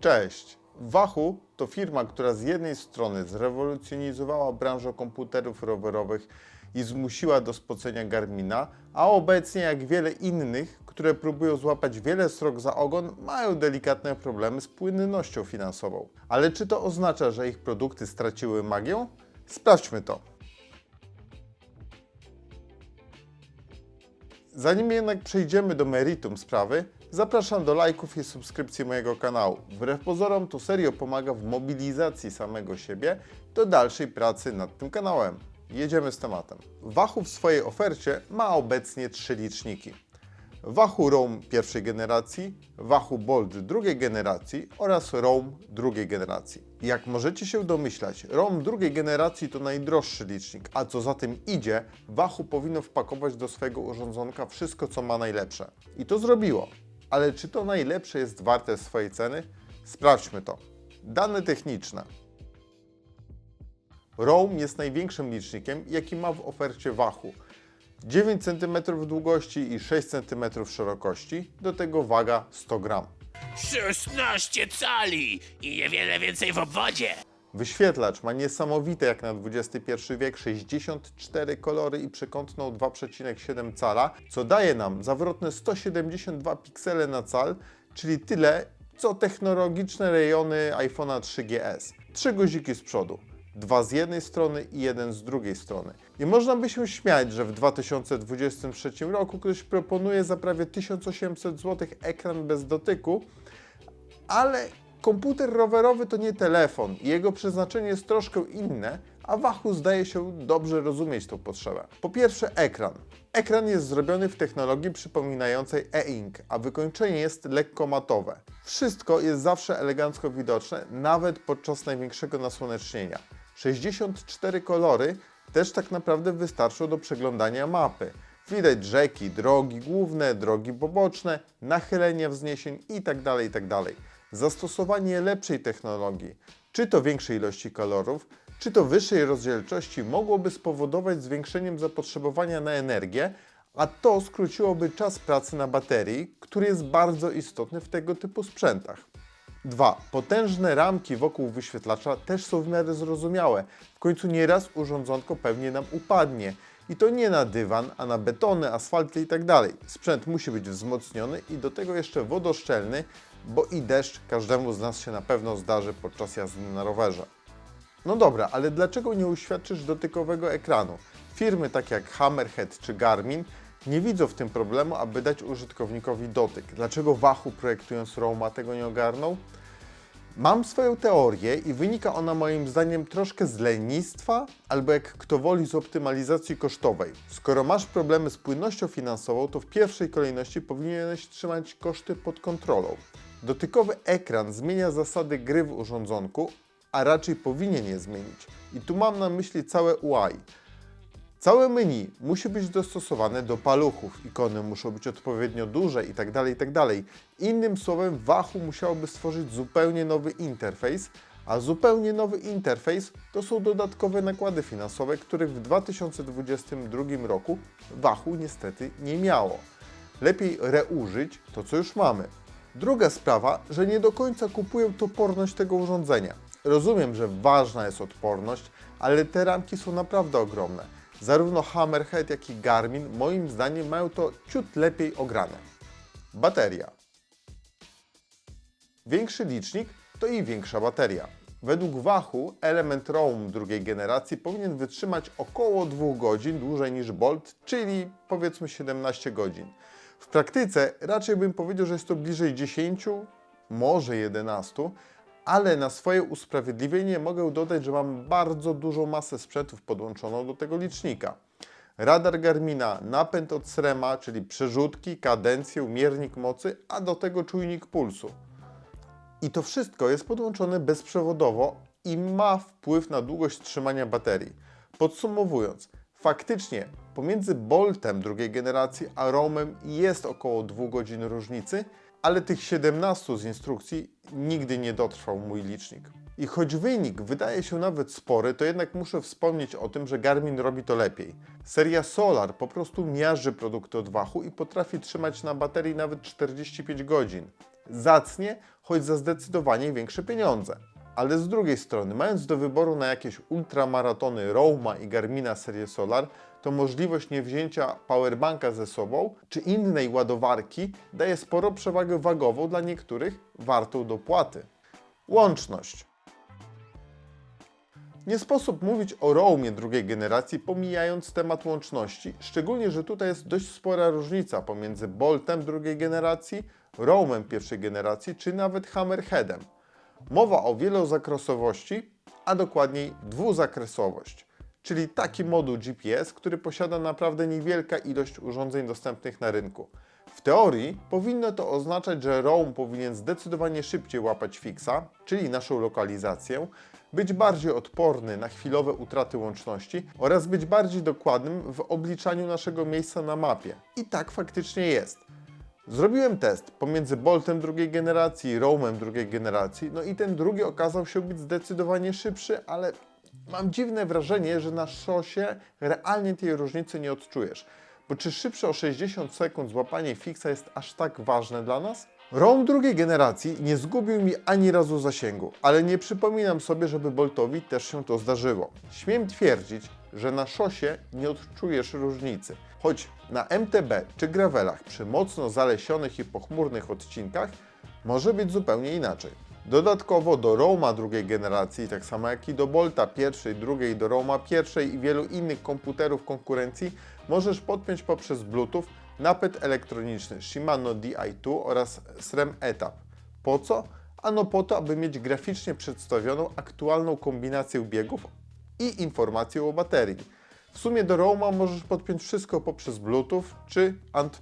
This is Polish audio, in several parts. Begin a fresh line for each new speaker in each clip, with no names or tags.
Cześć! Wahoo to firma, która z jednej strony zrewolucjonizowała branżę komputerów rowerowych i zmusiła do spocenia Garmina, a obecnie, jak wiele innych, które próbują złapać wiele srok za ogon, mają delikatne problemy z płynnością finansową. Ale czy to oznacza, że ich produkty straciły magię? Sprawdźmy to. Zanim jednak przejdziemy do meritum sprawy, zapraszam do lajków i subskrypcji mojego kanału. Wbrew pozorom to serio pomaga w mobilizacji samego siebie do dalszej pracy nad tym kanałem. Jedziemy z tematem. Wahoo w swojej ofercie ma obecnie trzy liczniki. Wahoo Roam pierwszej generacji, Wahoo Bolt drugiej generacji oraz Roam drugiej generacji. Jak możecie się domyślać, Roam drugiej generacji to najdroższy licznik, a co za tym idzie, Wahoo powinno wpakować do swojego urządzonka wszystko, co ma najlepsze. I to zrobiło. Ale czy to najlepsze jest warte swojej ceny? Sprawdźmy to. Dane techniczne. Roam jest największym licznikiem, jaki ma w ofercie Wahoo. 9 cm długości i 6 cm szerokości, do tego waga 100 gram.
16 cali i niewiele więcej w obwodzie.
Wyświetlacz ma niesamowite jak na XXI wiek 64 kolory i przekątną 2,7 cala, co daje nam zawrotne 172 piksele na cal, czyli tyle, co technologiczne rejony iPhone'a 3GS. Trzy guziki z przodu. Dwa z jednej strony i jeden z drugiej strony. I można by się śmiać, że w 2023 roku ktoś proponuje za prawie 1800 zł ekran bez dotyku, ale komputer rowerowy to nie telefon i jego przeznaczenie jest troszkę inne, a Wahoo zdaje się dobrze rozumieć tą potrzebę. Po pierwsze ekran. Ekran jest zrobiony w technologii przypominającej e-ink, a wykończenie jest lekko matowe. Wszystko jest zawsze elegancko widoczne, nawet podczas największego nasłonecznienia. 64 kolory też tak naprawdę wystarczą do przeglądania mapy. Widać rzeki, drogi główne, drogi poboczne, nachylenia wzniesień itd. itd. Zastosowanie lepszej technologii, czy to większej ilości kolorów, czy to wyższej rozdzielczości mogłoby spowodować zwiększeniem zapotrzebowania na energię, a to skróciłoby czas pracy na baterii, który jest bardzo istotny w tego typu sprzętach. 2. Potężne ramki wokół wyświetlacza też są w miarę zrozumiałe. W końcu nieraz urządzonko pewnie nam upadnie. I to nie na dywan, a na betony, asfalty itd. Sprzęt musi być wzmocniony i do tego jeszcze wodoszczelny, bo i deszcz każdemu z nas się na pewno zdarzy podczas jazdy na rowerze. No dobra, ale dlaczego nie uświadczysz dotykowego ekranu? Firmy takie jak Hammerhead czy Garmin nie widzą w tym problemu, aby dać użytkownikowi dotyk. Dlaczego Wahoo projektując Roma tego nie ogarnął? Mam swoją teorię i wynika ona moim zdaniem troszkę z lenistwa, albo jak kto woli z optymalizacji kosztowej. Skoro masz problemy z płynnością finansową, to w pierwszej kolejności powinieneś trzymać koszty pod kontrolą. Dotykowy ekran zmienia zasady gry w urządzonku, a raczej powinien je zmienić. I tu mam na myśli całe UI. Całe menu musi być dostosowane do paluchów, ikony muszą być odpowiednio duże tak itd. itd. Innym słowem, Wahoo musiałoby stworzyć zupełnie nowy interfejs, a zupełnie nowy interfejs to są dodatkowe nakłady finansowe, których w 2022 roku Wahoo niestety nie miało. Lepiej reużyć to, co już mamy. Druga sprawa, że nie do końca kupuję toporność tego urządzenia. Rozumiem, że ważna jest odporność, ale te ramki są naprawdę ogromne. Zarówno Hammerhead, jak i Garmin moim zdaniem mają to ciut lepiej ograne. Bateria. Większy licznik to i większa bateria. Według Wahoo element Roam drugiej generacji powinien wytrzymać około 2 godzin dłużej niż Bolt, czyli powiedzmy 17 godzin. W praktyce raczej bym powiedział, że jest to bliżej 10, może 11, ale na swoje usprawiedliwienie mogę dodać, że mam bardzo dużą masę sprzętów podłączoną do tego licznika. Radar Garmina, napęd od Srema, czyli przerzutki, kadencję, miernik mocy, a do tego czujnik pulsu. I to wszystko jest podłączone bezprzewodowo i ma wpływ na długość trzymania baterii. Podsumowując, faktycznie pomiędzy Boltem drugiej generacji a Roamem jest około 2 godzin różnicy, ale tych 17 z instrukcji nigdy nie dotrwał mój licznik. I choć wynik wydaje się nawet spory, to jednak muszę wspomnieć o tym, że Garmin robi to lepiej. Seria Solar po prostu miażdży produkty od Wahoo i potrafi trzymać na baterii nawet 45 godzin. zacnie, choć za zdecydowanie większe pieniądze. Ale z drugiej strony, mając do wyboru na jakieś ultramaratony Roama i Garmina serię Solar, to możliwość niewzięcia powerbanka ze sobą czy innej ładowarki daje sporo przewagę wagową dla niektórych wartą dopłaty. Łączność. Nie sposób mówić o Roamie drugiej generacji, pomijając temat łączności, szczególnie, że tutaj jest dość spora różnica pomiędzy Boltem drugiej generacji, Roamem pierwszej generacji, czy nawet Hammerheadem. Mowa o wielozakresowości, a dokładniej dwuzakresowość, czyli taki moduł GPS, który posiada naprawdę niewielka ilość urządzeń dostępnych na rynku. W teorii powinno to oznaczać, że Roam powinien zdecydowanie szybciej łapać fixa, czyli naszą lokalizację, być bardziej odporny na chwilowe utraty łączności oraz być bardziej dokładnym w obliczaniu naszego miejsca na mapie. I tak faktycznie jest. Zrobiłem test pomiędzy Boltem drugiej generacji i Roamem drugiej generacji, no i ten drugi okazał się być zdecydowanie szybszy, ale mam dziwne wrażenie, że na szosie realnie tej różnicy nie odczujesz. Bo czy szybsze o 60 sekund złapanie fixa jest aż tak ważne dla nas? Roam drugiej generacji nie zgubił mi ani razu zasięgu, ale nie przypominam sobie, żeby Boltowi też się to zdarzyło. Śmiem twierdzić, że na szosie nie odczujesz różnicy. Choć na MTB czy gravelach przy mocno zalesionych i pochmurnych odcinkach może być zupełnie inaczej. Dodatkowo do Roma drugiej generacji, tak samo jak i do Bolta pierwszej, drugiej, do Roma pierwszej i wielu innych komputerów konkurencji możesz podpiąć poprzez Bluetooth napęd elektroniczny Shimano Di2 oraz SRAM ETAP. Po co? Ano po to, aby mieć graficznie przedstawioną aktualną kombinację biegów i informację o baterii. W sumie do Roma możesz podpiąć wszystko poprzez Bluetooth czy ANT+.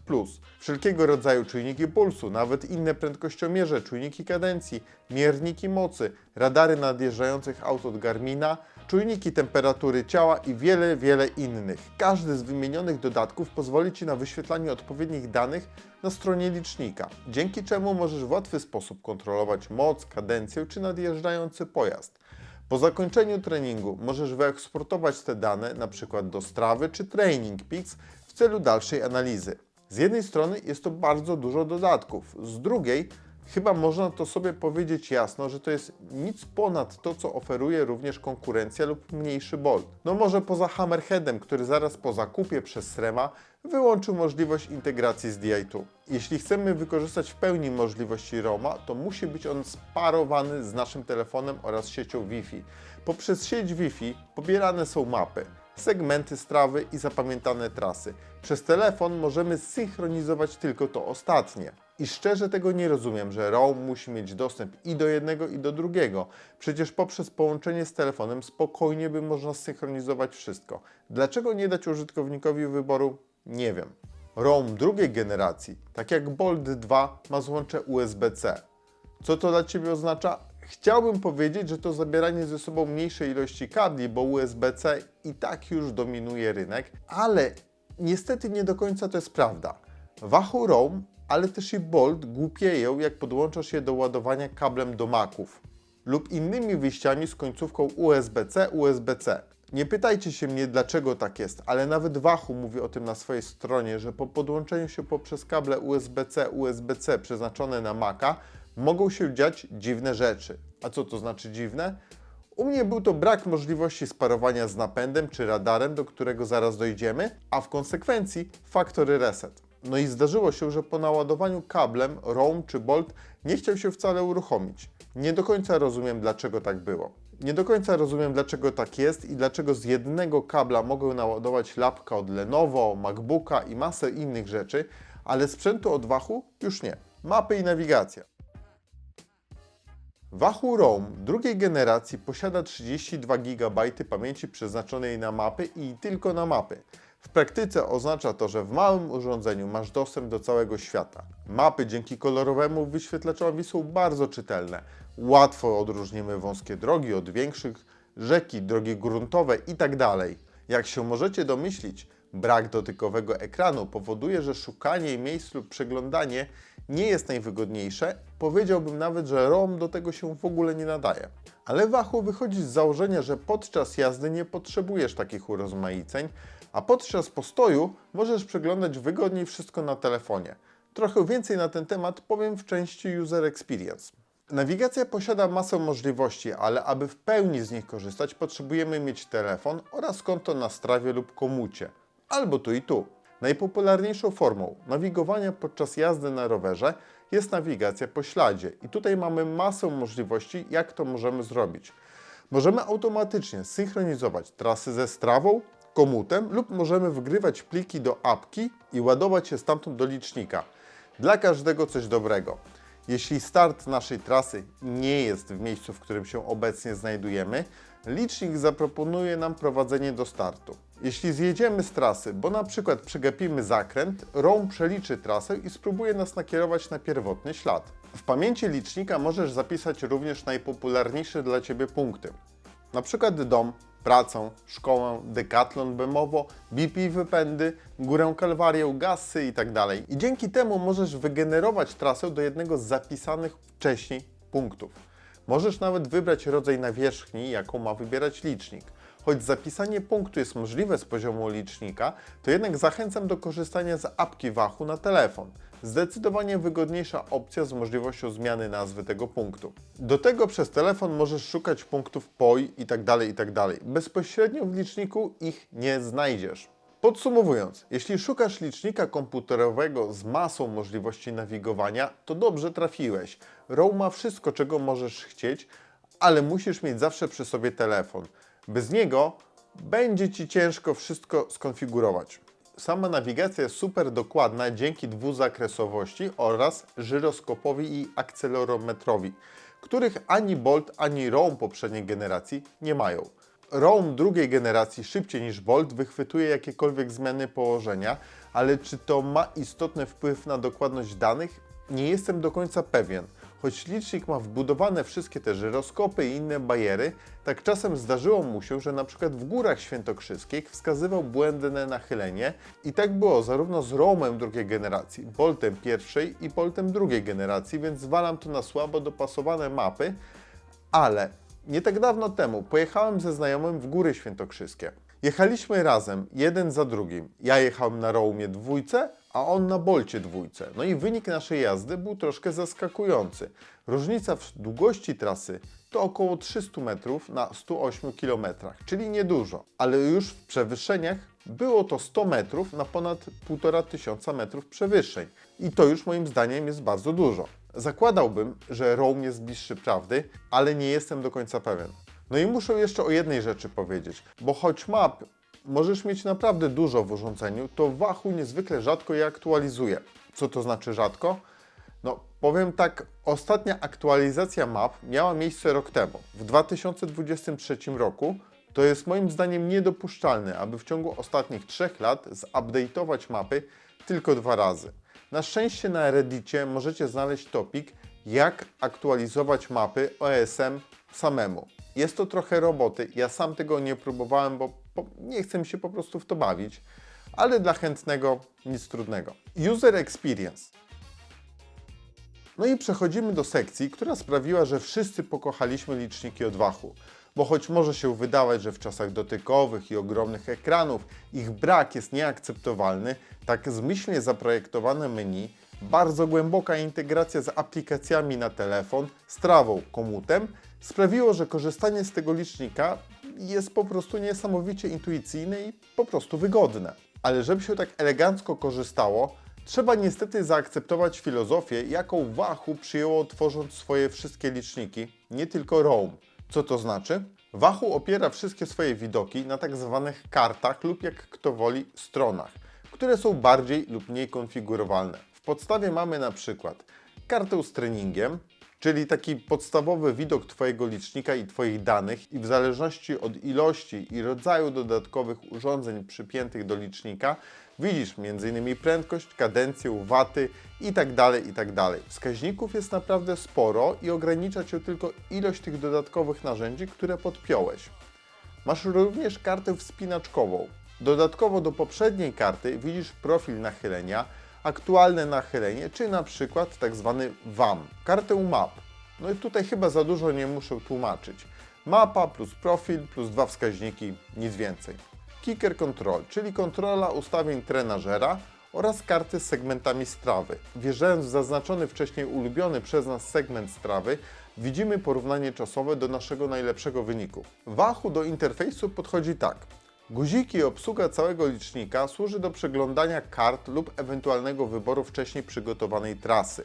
Wszelkiego rodzaju czujniki pulsu, nawet inne prędkościomierze, czujniki kadencji, mierniki mocy, radary nadjeżdżających aut od Garmina, czujniki temperatury ciała i wiele, wiele innych. Każdy z wymienionych dodatków pozwoli Ci na wyświetlanie odpowiednich danych na stronie licznika, dzięki czemu możesz w łatwy sposób kontrolować moc, kadencję czy nadjeżdżający pojazd. Po zakończeniu treningu możesz wyeksportować te dane np. do Strawy czy Training Peaks w celu dalszej analizy. Z jednej strony jest to bardzo dużo dodatków, z drugiej chyba można to sobie powiedzieć jasno, że to jest nic ponad to, co oferuje również konkurencja lub mniejszy Bolt. No może poza Hammerheadem, który zaraz po zakupie przez Srema wyłączył możliwość integracji z DI2. Jeśli chcemy wykorzystać w pełni możliwości Roma, to musi być on sparowany z naszym telefonem oraz siecią Wi-Fi. Poprzez sieć Wi-Fi pobierane są mapy, segmenty strawy i zapamiętane trasy. Przez telefon możemy synchronizować tylko to ostatnie. I szczerze tego nie rozumiem, że ROM musi mieć dostęp i do jednego i do drugiego. Przecież poprzez połączenie z telefonem spokojnie by można zsynchronizować wszystko. Dlaczego nie dać użytkownikowi wyboru? Nie wiem. ROM drugiej generacji, tak jak Bolt 2, ma złącze USB-C. Co to dla Ciebie oznacza? Chciałbym powiedzieć, że to zabieranie ze sobą mniejszej ilości kabli, bo USB-C i tak już dominuje rynek, ale niestety nie do końca to jest prawda. Wahoo Roam, ale też i Bolt głupieją, jak podłączasz je do ładowania kablem do Maców lub innymi wyjściami z końcówką USB-C, USB-C. Nie pytajcie się mnie, dlaczego tak jest, ale nawet Wahoo mówi o tym na swojej stronie, że po podłączeniu się poprzez kable USB-C, USB-C przeznaczone na Maca mogą się dziać dziwne rzeczy. A co to znaczy dziwne? U mnie był to brak możliwości sparowania z napędem czy radarem, do którego zaraz dojdziemy, a w konsekwencji factory reset. No i zdarzyło się, że po naładowaniu kablem Roam czy Bolt nie chciał się wcale uruchomić. Nie do końca rozumiem, dlaczego tak było. Nie do końca rozumiem, dlaczego tak jest i dlaczego z jednego kabla mogę naładować lapka od Lenovo, MacBooka i masę innych rzeczy, ale sprzętu od Wahoo już nie. Mapy i nawigacja. Wahoo Roam drugiej generacji posiada 32 GB pamięci przeznaczonej na mapy i tylko na mapy. W praktyce oznacza to, że w małym urządzeniu masz dostęp do całego świata. Mapy dzięki kolorowemu wyświetlaczowi są bardzo czytelne. Łatwo odróżnimy wąskie drogi od większych, rzeki, drogi gruntowe itd. Jak się możecie domyślić, brak dotykowego ekranu powoduje, że szukanie miejsc lub przeglądanie nie jest najwygodniejsze. Powiedziałbym nawet, że ROM do tego się w ogóle nie nadaje. Ale Wahoo wychodzi z założenia, że podczas jazdy nie potrzebujesz takich urozmaiceń, a podczas postoju możesz przeglądać wygodniej wszystko na telefonie. Trochę więcej na ten temat powiem w części User Experience. Nawigacja posiada masę możliwości, ale aby w pełni z nich korzystać, potrzebujemy mieć telefon oraz konto na Strawie lub Komucie, albo tu i tu. Najpopularniejszą formą nawigowania podczas jazdy na rowerze jest nawigacja po śladzie i tutaj mamy masę możliwości, jak to możemy zrobić. Możemy automatycznie synchronizować trasy ze Strawą, Komutem lub możemy wgrywać pliki do apki i ładować je stamtąd do licznika. Dla każdego coś dobrego. Jeśli start naszej trasy nie jest w miejscu, w którym się obecnie znajdujemy, licznik zaproponuje nam prowadzenie do startu. Jeśli zjedziemy z trasy, bo na przykład przegapimy zakręt, ROM przeliczy trasę i spróbuje nas nakierować na pierwotny ślad. W pamięci licznika możesz zapisać również najpopularniejsze dla Ciebie punkty. Na przykład dom, pracę, szkołę, dekatlon Bemowo, BP wypędy, górę Kalwarię, gasy itd. I dzięki temu możesz wygenerować trasę do jednego z zapisanych wcześniej punktów. Możesz nawet wybrać rodzaj nawierzchni, jaką ma wybierać licznik. Choć zapisanie punktu jest możliwe z poziomu licznika, to jednak zachęcam do korzystania z apki Wachu na telefon. Zdecydowanie wygodniejsza opcja z możliwością zmiany nazwy tego punktu. Do tego przez telefon możesz szukać punktów POI itd. itd. Bezpośrednio w liczniku ich nie znajdziesz. Podsumowując, jeśli szukasz licznika komputerowego z masą możliwości nawigowania, to dobrze trafiłeś. Row ma wszystko, czego możesz chcieć, ale musisz mieć zawsze przy sobie telefon. Bez niego będzie Ci ciężko wszystko skonfigurować. Sama nawigacja jest super dokładna dzięki dwuzakresowości oraz żyroskopowi i akcelerometrowi, których ani Bolt, ani Roam poprzedniej generacji nie mają. Roam drugiej generacji szybciej niż Bolt wychwytuje jakiekolwiek zmiany położenia, ale czy to ma istotny wpływ na dokładność danych? Nie jestem do końca pewien. Choć licznik ma wbudowane wszystkie te żyroskopy i inne bajery, tak czasem zdarzyło mu się, że na przykład w górach świętokrzyskich wskazywał błędne nachylenie i tak było zarówno z Roamem drugiej generacji, Boltem pierwszej i Boltem drugiej generacji, więc zwalam to na słabo dopasowane mapy, ale nie tak dawno temu pojechałem ze znajomym w Góry Świętokrzyskie. Jechaliśmy razem, jeden za drugim. Ja jechałem na Roamie dwójce, a on na Bolcie dwójce. No i wynik naszej jazdy był troszkę zaskakujący. Różnica w długości trasy to około 300 metrów na 108 km, czyli niedużo, ale już w przewyższeniach było to 100 metrów na ponad 1,5 tysiąca metrów przewyższeń. I to już moim zdaniem jest bardzo dużo. Zakładałbym, że Roam jest bliższy prawdy, ale nie jestem do końca pewien. No i muszę jeszcze o jednej rzeczy powiedzieć, bo choć map możesz mieć naprawdę dużo w urządzeniu, to Wahoo niezwykle rzadko je aktualizuje. Co to znaczy rzadko? No, powiem tak, ostatnia aktualizacja map miała miejsce rok temu, w 2023 roku. To jest moim zdaniem niedopuszczalne, aby w ciągu ostatnich trzech lat zupdate'ować mapy tylko dwa razy. Na szczęście na Reddicie możecie znaleźć topik, jak aktualizować mapy OSM samemu. Jest to trochę roboty, ja sam tego nie próbowałem, bo nie chcę mi się po prostu w to bawić, ale dla chętnego nic trudnego. User Experience. No i przechodzimy do sekcji, która sprawiła, że wszyscy pokochaliśmy liczniki od Wachu. Bo choć może się wydawać, że w czasach dotykowych i ogromnych ekranów ich brak jest nieakceptowalny, tak zmyślnie zaprojektowane menu, bardzo głęboka integracja z aplikacjami na telefon, strawą, komutem sprawiło, że korzystanie z tego licznika jest po prostu niesamowicie intuicyjne i po prostu wygodne. Ale żeby się tak elegancko korzystało, Trzeba niestety zaakceptować filozofię, jaką Wahoo przyjęło tworząc swoje wszystkie liczniki, nie tylko Roam. Co to znaczy? Wahoo opiera wszystkie swoje widoki na tak zwanych kartach lub jak kto woli stronach, które są bardziej lub mniej konfigurowalne. W podstawie mamy na przykład kartę z treningiem, czyli taki podstawowy widok Twojego licznika i Twoich danych i w zależności od ilości i rodzaju dodatkowych urządzeń przypiętych do licznika widzisz m.in. prędkość, kadencję, waty itd., itd. Wskaźników jest naprawdę sporo i ogranicza Cię tylko ilość tych dodatkowych narzędzi, które podpiąłeś. Masz również kartę wspinaczkową. Dodatkowo do poprzedniej karty widzisz profil nachylenia, aktualne nachylenie, czy na przykład tak zwany WAM, kartę map. No i tutaj chyba za dużo nie muszę tłumaczyć. Mapa plus profil plus dwa wskaźniki, nic więcej. Kicker Control, czyli kontrola ustawień trenażera oraz karty z segmentami strawy. Wjeżdżając w zaznaczony wcześniej ulubiony przez nas segment strawy, widzimy porównanie czasowe do naszego najlepszego wyniku. Wahoo do interfejsu podchodzi tak. Guziki i obsługa całego licznika służy do przeglądania kart lub ewentualnego wyboru wcześniej przygotowanej trasy.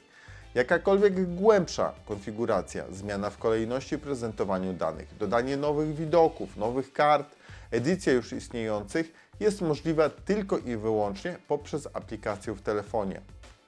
Jakakolwiek głębsza konfiguracja, zmiana w kolejności prezentowaniu danych, dodanie nowych widoków, nowych kart, edycja już istniejących jest możliwa tylko i wyłącznie poprzez aplikację w telefonie.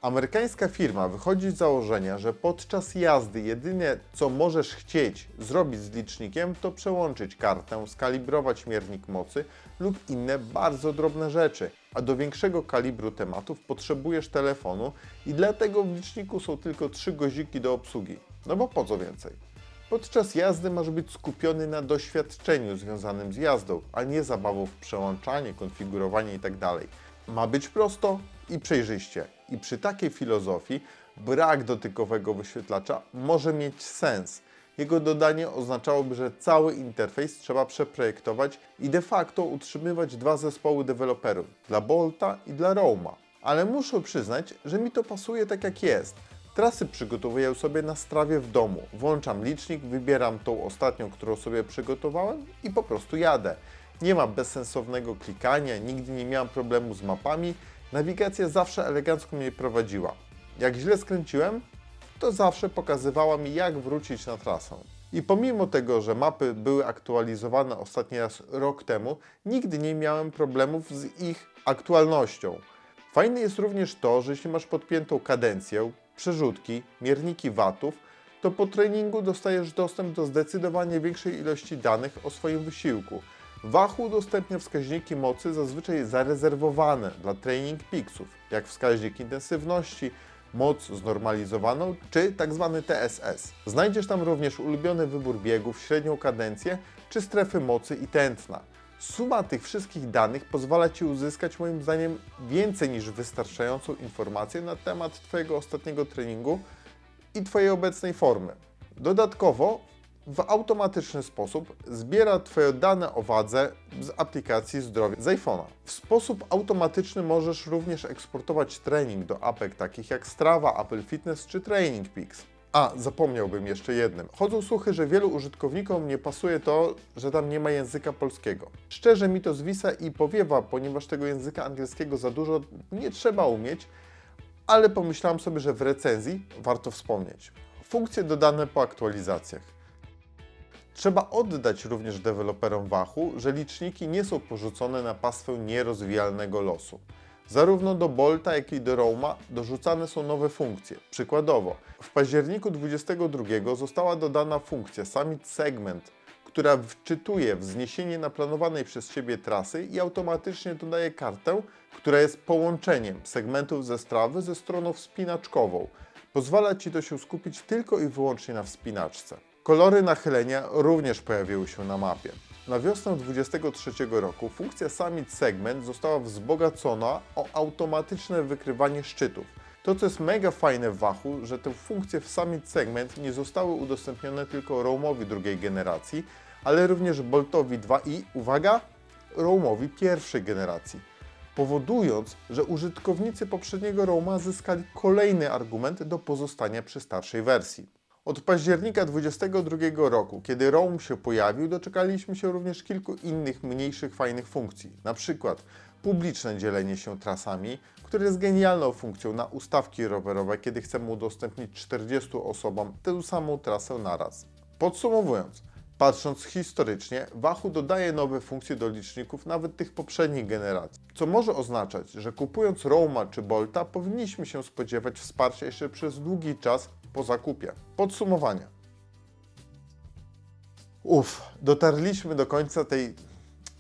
Amerykańska firma wychodzi z założenia, że podczas jazdy jedynie co możesz chcieć zrobić z licznikiem, to przełączyć kartę, skalibrować miernik mocy lub inne bardzo drobne rzeczy. A do większego kalibru tematów potrzebujesz telefonu i dlatego w liczniku są tylko trzy guziki do obsługi. No bo po co więcej? Podczas jazdy masz być skupiony na doświadczeniu związanym z jazdą, a nie zabawą w przełączanie, konfigurowanie itd. Ma być prosto i przejrzyście. I przy takiej filozofii brak dotykowego wyświetlacza może mieć sens. Jego dodanie oznaczałoby, że cały interfejs trzeba przeprojektować i de facto utrzymywać dwa zespoły deweloperów dla Bolta i dla Roma. Ale muszę przyznać, że mi to pasuje tak jak jest. Trasy przygotowuję sobie na strawie w domu. Włączam licznik, wybieram tą ostatnią, którą sobie przygotowałem i po prostu jadę. Nie ma bezsensownego klikania, nigdy nie miałem problemu z mapami. Nawigacja zawsze elegancko mnie prowadziła. Jak źle skręciłem, to zawsze pokazywała mi, jak wrócić na trasę. I pomimo tego, że mapy były aktualizowane ostatni raz rok temu, nigdy nie miałem problemów z ich aktualnością. Fajne jest również to, że jeśli masz podpiętą kadencję, przerzutki, mierniki watów, to po treningu dostajesz dostęp do zdecydowanie większej ilości danych o swoim wysiłku. Wahoo udostępnia wskaźniki mocy zazwyczaj zarezerwowane dla Training Peaksów, jak wskaźnik intensywności, moc znormalizowaną czy tzw. TSS. Znajdziesz tam również ulubiony wybór biegów, średnią kadencję czy strefy mocy i tętna. Suma tych wszystkich danych pozwala Ci uzyskać moim zdaniem więcej niż wystarczającą informację na temat Twojego ostatniego treningu i Twojej obecnej formy. Dodatkowo w automatyczny sposób zbiera Twoje dane o wadze z aplikacji Zdrowie z iPhone'a. W sposób automatyczny możesz również eksportować trening do apek takich jak Strava, Apple Fitness czy Training Peaks. A, zapomniałbym jeszcze jednym. Chodzą słuchy, że wielu użytkownikom nie pasuje to, że tam nie ma języka polskiego. Szczerze mi to zwisa i powiewa, ponieważ tego języka angielskiego za dużo nie trzeba umieć, ale pomyślałem sobie, że w recenzji warto wspomnieć. Funkcje dodane po aktualizacjach. Trzeba oddać również deweloperom Wahoo, że liczniki nie są porzucone na pastwę nierozwijalnego losu. Zarówno do Bolta, jak i do Roma dorzucane są nowe funkcje. Przykładowo, w październiku 22 została dodana funkcja Summit Segment, która wczytuje wzniesienie na planowanej przez Ciebie trasy i automatycznie dodaje kartę, która jest połączeniem segmentów ze strawy ze stroną wspinaczkową. Pozwala Ci to się skupić tylko i wyłącznie na wspinaczce. Kolory nachylenia również pojawiły się na mapie. Na wiosnę 2023 roku funkcja Summit Segment została wzbogacona o automatyczne wykrywanie szczytów. To, co jest mega fajne w Wahoo, że te funkcje w Summit Segment nie zostały udostępnione tylko Roamowi drugiej generacji, ale również Boltowi 2 i, uwaga, Roamowi pierwszej generacji powodując, że użytkownicy poprzedniego Roma zyskali kolejny argument do pozostania przy starszej wersji. Od października 2022 roku, kiedy Roam się pojawił, doczekaliśmy się również kilku innych mniejszych fajnych funkcji. Na przykład publiczne dzielenie się trasami, które jest genialną funkcją na ustawki rowerowe, kiedy chcemy udostępnić 40 osobom tę samą trasę naraz. Podsumowując, Patrząc historycznie, Wahoo dodaje nowe funkcje do liczników nawet tych poprzednich generacji, co może oznaczać, że kupując Roma czy Bolta powinniśmy się spodziewać wsparcia jeszcze przez długi czas po zakupie. Podsumowanie. Uff, dotarliśmy do końca tej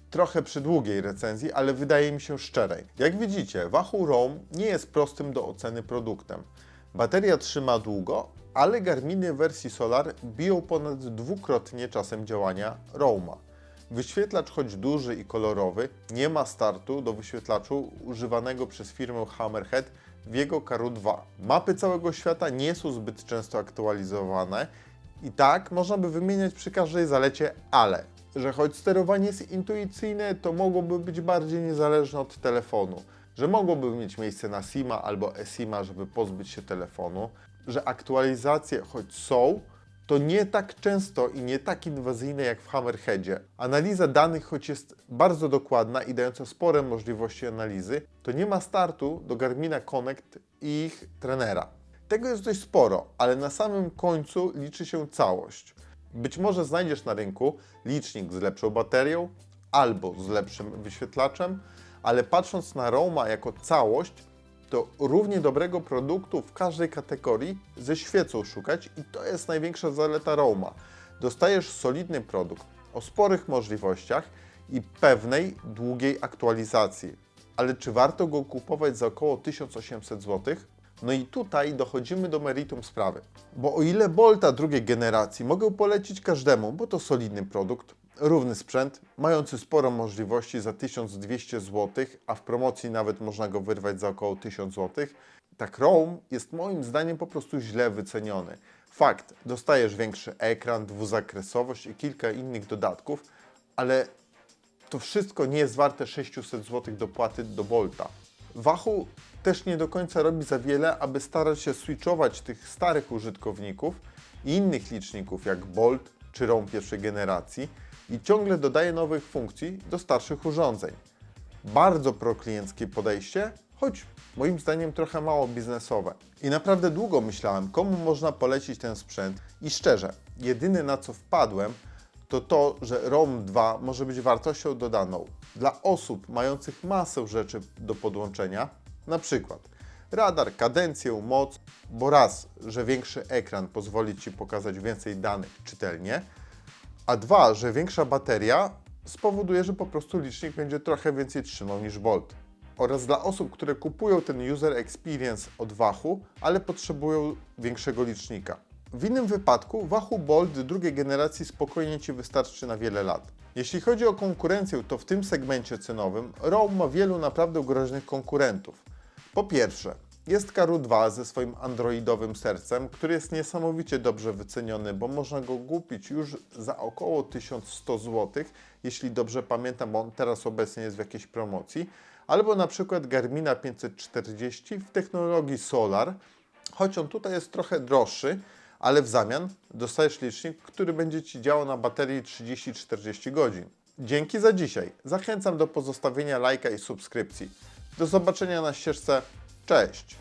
trochę przydługiej recenzji, ale wydaje mi się szczerej. Jak widzicie, Wahoo Roam nie jest prostym do oceny produktem. Bateria trzyma długo, ale Garminy wersji Solar biją ponad dwukrotnie czasem działania Roama. Wyświetlacz, choć duży i kolorowy, nie ma startu do wyświetlaczu używanego przez firmę Hammerhead w jego Karu 2. Mapy całego świata nie są zbyt często aktualizowane i tak można by wymieniać przy każdej zalecie, ale że choć sterowanie jest intuicyjne, to mogłoby być bardziej niezależne od telefonu. że mogłoby mieć miejsce na SIMA albo eSIMA, żeby pozbyć się telefonu, że aktualizacje choć są, to nie tak często i nie tak inwazyjne jak w Hammerheadzie. Analiza danych, choć jest bardzo dokładna i dająca spore możliwości analizy, to nie ma startu do Garmina Connect i ich trenera. Tego jest dość sporo, ale na samym końcu liczy się całość. Być może znajdziesz na rynku licznik z lepszą baterią albo z lepszym wyświetlaczem, ale patrząc na Roma jako całość, to równie dobrego produktu w każdej kategorii ze świecą szukać i to jest największa zaleta Roma. Dostajesz solidny produkt o sporych możliwościach i pewnej długiej aktualizacji. Ale czy warto go kupować za około 1800 zł? No i tutaj dochodzimy do meritum sprawy. Bo o ile Bolta drugiej generacji mogę polecić każdemu, bo to solidny produkt, równy sprzęt, mający sporo możliwości za 1200 zł, a w promocji nawet można go wyrwać za około 1000 zł, tak Roam jest moim zdaniem po prostu źle wyceniony. Fakt, dostajesz większy ekran, dwuzakresowość i kilka innych dodatków, ale to wszystko nie jest warte 600 zł dopłaty do Bolta. Wahoo też nie do końca robi za wiele, aby starać się switchować tych starych użytkowników i innych liczników jak Bolt czy ROM pierwszej generacji i ciągle dodaje nowych funkcji do starszych urządzeń. Bardzo proklienckie podejście, choć moim zdaniem trochę mało biznesowe. I naprawdę długo myślałem, komu można polecić ten sprzęt i szczerze, jedyne na co wpadłem, to to, że ROM 2 może być wartością dodaną dla osób mających masę rzeczy do podłączenia, na przykład radar, kadencję, moc, bo raz, że większy ekran pozwoli Ci pokazać więcej danych czytelnie, a dwa, że większa bateria spowoduje, że po prostu licznik będzie trochę więcej trzymał niż Bolt. Oraz dla osób, które kupują ten user experience od Wahoo, ale potrzebują większego licznika. W innym wypadku Wahoo Bolt drugiej generacji spokojnie Ci wystarczy na wiele lat. Jeśli chodzi o konkurencję, to w tym segmencie cenowym ROM ma wielu naprawdę groźnych konkurentów. Po pierwsze, jest Karu 2 ze swoim androidowym sercem, który jest niesamowicie dobrze wyceniony, bo można go kupić już za około 1100 zł, jeśli dobrze pamiętam, bo on teraz obecnie jest w jakiejś promocji, albo na przykład Garmina 540 w technologii Solar, choć on tutaj jest trochę droższy, ale w zamian dostajesz licznik, który będzie Ci działał na baterii 30-40 godzin. Dzięki za dzisiaj. Zachęcam do pozostawienia lajka i subskrypcji. Do zobaczenia na ścieżce. Cześć!